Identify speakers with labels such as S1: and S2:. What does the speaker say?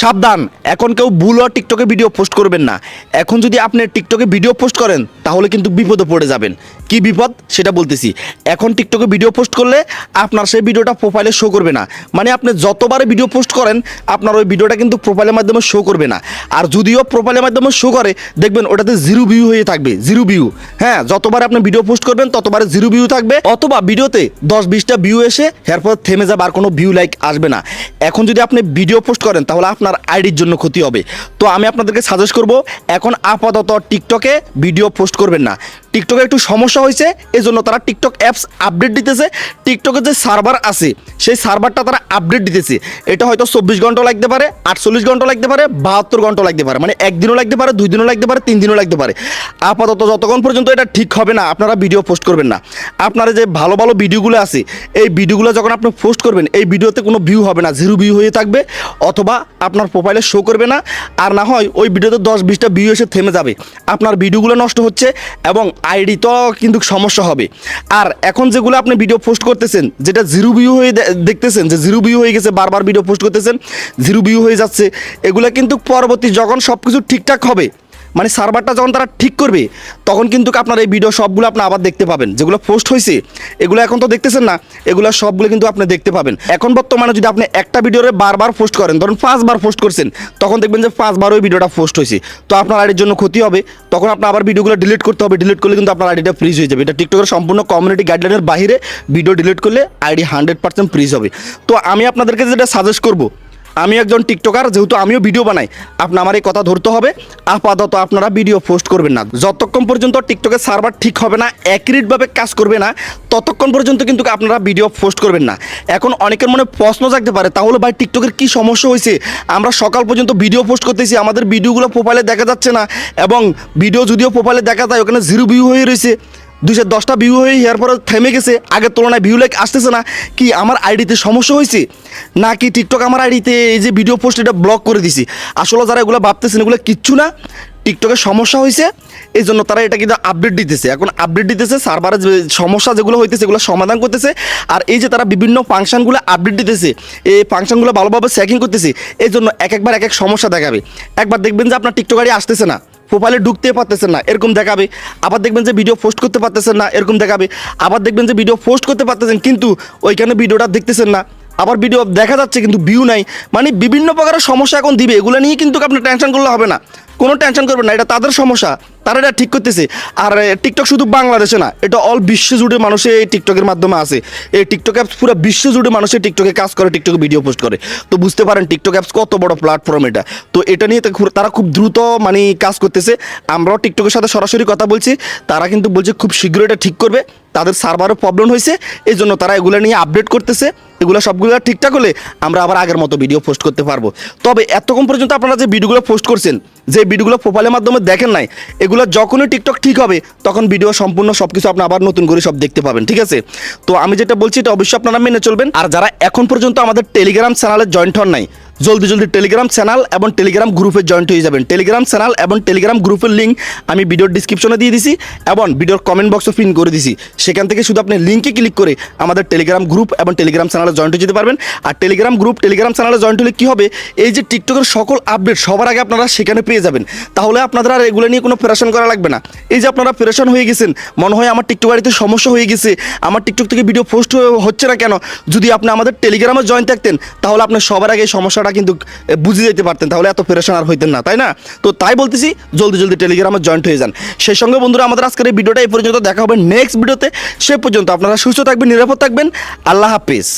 S1: সাবধান, এখন কেউ ভুল আর টিকটকে ভিডিও পোস্ট করবেন না। এখন যদি আপনি টিকটকে ভিডিও পোস্ট করেন, তাহলে কিন্তু বিপদে পড়ে যাবেন। কি বিপদ? সেটা বলতেছি। এখন টিকটকে ভিডিও পোস্ট করলে আপনার সেই ভিডিওটা প্রোফাইলে শো করবে না। মানে আপনি যতবারে ভিডিও পোস্ট করেন, আপনার ওই ভিডিওটা কিন্তু প্রোফাইলের মাধ্যমে শো করবে না। আর যদিও প্রোফাইলের মাধ্যমে শো করে, দেখবেন ওটাতে জিরো ভিউ হয়ে থাকবে জিরো ভিউ হ্যাঁ যতবার আপনি ভিডিও পোস্ট করবেন, ততবারে জিরো ভিউ থাকবে। অথবা ভিডিওতে দশ বিশটা ভিউ এসে, এরপর থেমে যাবে, আর কোনো ভিউ লাইক আসবে না। এখন যদি আপনি ভিডিও পোস্ট করেন, তাহলে আইডির জন্য ক্ষতি হবে। তো আমি আপনাদেরকে সাজেস্ট করব, এখন আপাতত টিকটকে ভিডিও পোস্ট করবেন না। টিকটকে একটু সমস্যা হয়েছে এই জন্য তারা টিকটক অ্যাপস আপডেট দিতেছে। টিকটকের যে সার্ভার আছে, সেই সার্ভারটা তারা আপডেট দিতেছে। এটা হয়তো চব্বিশ ঘণ্টা লাগতে পারে, আটচল্লিশ ঘণ্টা লাগতে পারে, বাহাত্তর ঘণ্টা লাগতে পারে মানে একদিনও লাগতে পারে, দুই দিনও লাগতে পারে, তিন দিনও লাগতে পারে। আপাতত যতক্ষণ পর্যন্ত এটা ঠিক হবে না, আপনারা ভিডিও পোস্ট করবেন না। আপনারা যে ভালো ভালো ভিডিওগুলো আছে, এই ভিডিওগুলো যখন আপনি পোস্ট করবেন, এই ভিডিওতে কোনো ভিউ হবে না জিরো ভিউ হয়ে থাকবে, অথবা আপনার প্রোফাইলে শো করবে না, আর না হয় ওই ভিডিওতে দশ, বিশটা ভিউ এসে থেমে যাবে। আপনার ভিডিওগুলো নষ্ট হচ্ছে, এবং আইডি তো কিন্তু সমস্যা হবে। আর এখন যেগুলো আপনি ভিডিও পোস্ট করতেছেন, যেটা জিরো ভিউ হয়ে দেখতেছেন, যে জিরো ভিউ হয়ে গেছে, বারবার ভিডিও পোস্ট করতেছেন জিরো ভিউ হয়ে যাচ্ছে, এগুলো কিন্তু পরবর্তী যখন সব কিছু ঠিকঠাক হবে মানে সার্ভারটা যখন তারা ঠিক করবে, তখন কিন্তু আপনার এই ভিডিও সবগুলো আপনি আবার দেখতে পাবেন। যেগুলো পোস্ট হয়েছে এগুলো এখন তো দেখতেছেন না, এগুলো সবগুলো কিন্তু আপনি দেখতে পাবেন। এখন বর্তমানে যদি আপনি একটা ভিডিওরে বারবার পোস্ট করেন, ধরুন পাঁচবার পোস্ট করছেন, তখন দেখবেন যে পাঁচবার ওই ভিডিওটা পোস্ট হয়েছে তো আপনার আইডির জন্য ক্ষতি হবে, তখন আপনার আবার ভিডিওগুলো ডিলিট করতে হবে। ডিলিট করলে কিন্তু আপনার আইডিটা ফ্রিজ হয়ে যাবে। এটা টিকটকের সম্পূর্ণ কমিউনিটি গাইডলাইনের বাইরে ভিডিও ডিলিট করলে আইডি হান্ড্রেড পার্সেন্ট ফ্রিজ হবে। তো আমি আপনাদেরকে যেটা সাজেস্ট করব আমি একজন টিকটকার, যেহেতু আমিও ভিডিও বানাই, আপনি আমার এই কথা ধরতে হবে। আপাতত আপনারা ভিডিও পোস্ট করবেন না। যতক্ষণ পর্যন্ত টিকটকের সার্ভার ঠিক হবে না অ্যাকুরেটভাবে কাজ করবে না, ততক্ষণ পর্যন্ত কিন্তু আপনারা ভিডিও পোস্ট করবেন না। এখন অনেকের মনে প্রশ্ন জাগতে পারে, তাহলে ভাই টিকটকের কি সমস্যা হয়েছে? আমরা সকাল পর্যন্ত ভিডিও পোস্ট করতেছি, আমাদের ভিডিওগুলো প্রোফাইলে দেখা যাচ্ছে না, এবং ভিডিও যদিও প্রোফাইলে দেখা যায়, ওখানে জিরো ভিউ হয়ে রয়েছে। দুইশো দশটা ভিউ হয়ে ইয়ার পরে থেমে গেছে। আগের তুলনায় ভিউ লাইক আসতেছে না। কি আমার আইডিতে সমস্যা হয়েছে? নাকি টিকটক আমার আইডিতে এই যে ভিডিও পোস্ট এটা ব্লক করে দিছি? আসলে যারা এগুলো ভাবতেছেন এগুলো কিচ্ছু না। টিকটকের সমস্যা হয়েছে। এই জন্য তারা এটা কিন্তু আপডেট দিতেছে। এখন আপডেট দিতেছে সার্ভারের যে সমস্যা যেগুলো হইতেছে এগুলো সমাধান করতেছে। আর এই যে তারা বিভিন্ন ফাংশনগুলো আপডেট দিতেছে, এই ফাংশনগুলো ভালোভাবে চেকিং করতেছে এই জন্য এক একবার এক এক সমস্যা দেখাবে। একবার দেখবেন যে আপনার টিকটক আইডি আসতেছে না। প্রোফাইলে ঢুকতে পারতেছেন না, এরকম দেখাবে। আবার দেখবেন যে ভিডিও পোস্ট করতে পারতেছেন না, এরকম দেখাবে। আবার দেখবেন যে ভিডিও পোস্ট করতে পারতেছেন, কিন্তু ওইখানে ভিডিওটা দেখতেছেন না। আবার ভিডিও দেখা যাচ্ছে, কিন্তু ভিউ নাই। মানে বিভিন্ন প্রকারের সমস্যা এখন দিবে, এগুলো নিয়ে কিন্তু আপনার টেনশন করলে হবে না। কোনো টেনশন করবেন না, এটা তাদের সমস্যা। তারা এটা ঠিক করতেছে। আর টিকটক শুধু বাংলাদেশে না, এটা অল বিশ্ব জুড়ে মানুষে এই টিকটকের মাধ্যমে আছে। এই টিকটক অ্যাপস পুরো বিশ্ব জুড়ে মানুষে টিকটকে কাজ করে টিকটকে ভিডিও পোস্ট করে। তো বুঝতে পারেন টিকটক অ্যাপস কত বড় প্ল্যাটফর্ম এটা। তো এটা নিয়ে তারা খুব দ্রুত মানে কাজ করতেছে। আমরাও টিকটকের সাথে সরাসরি কথা বলছি। তারা কিন্তু বলছে খুব শীঘ্র এটা ঠিক করবে। তাদের সার্ভারও প্রবলেম হয়েছে। এই জন্য তারা এগুলো নিয়ে আপডেট করতেছে। এগুলো সবগুলো ঠিকঠাক হলে আমরা আবার আগের মতো ভিডিও পোস্ট করতে পারব। তবে এতক্ষণ পর্যন্ত আপনারা যে ভিডিওগুলো পোস্ট করছেন, যে ভিডিওগুলো প্রোফাইলের মাধ্যমে দেখেন নাই, এগুলো যখনই টিকটক ঠিক হবে, তখন ভিডিও সম্পূর্ণ সব কিছু আপনি আবার নতুন করে সব দেখতে পাবেন, ঠিক আছে? তো আমি যেটা বলছি, এটা অবশ্যই আপনারা মেনে চলবেন। আর যারা এখন পর্যন্ত আমাদের টেলিগ্রাম চ্যানেলে জয়েন্ট হন নাই জলদি জলদি টেলিগ্রাম চ্যানেল এবং টেলিগ্রাম গ্রুপে জয়েন্ট হয়ে যাবেন। টেলিগ্রাম চ্যানেল এবং টেলিগ্রাম গ্রুপের লিঙ্ক আমি ভিডিওর ডিসক্রিপশনে দিয়ে দিছি এবং ভিডিওর কমেন্ট বক্সে পিন করে দিছি। সেখান থেকে শুধু আপনি লিঙ্কে ক্লিক করে আমাদের টেলিগ্রাম গ্রুপ এবং টেলিগ্রাম চ্যানেলে জয়েন্ট হয়ে যেতে পারবেন। আর টেলিগ্রাম গ্রুপ টেলিগ্রাম চ্যানেলে জয়েন্ট হলে কী হবে? এই যে টিকটকের সকল আপডেট সবার আগে আপনারা সেখানে পেয়ে যাবেন। তাহলে আপনাদের আর এগুলো নিয়ে কোনো প্রেশন করা লাগবে না। এই যে আপনারা প্রেশন হয়ে গেছেন, মনে হয় আমার টিকটক বাড়িতে সমস্যা হয়ে গেছে, আমার টিকটক থেকে ভিডিও পোস্ট হচ্ছে না কেন? যদি আপনি আমাদের টেলিগ্রামে জয়েন থাকতেন, তাহলে আপনার সবার আগে সমস্যাটা কিন্তু বুঝে যেতে পারতেন, তাহলে এত প্রেশন আর হইতেন না, তাই না? তো তাই বলতেছি, জলদি জলদি টেলিগ্রামে জয়েন্ট হয়ে যান। সেই সঙ্গে বন্ধুরা, আমাদের আজকের এই ভিডিওটা এই পর্যন্ত, দেখা হবে নেক্সট ভিডিওতে সে পর্যন্ত আপনারা সুস্থ থাকবেন, নিরাপদ থাকবেন। আল্লাহ হাফিজ।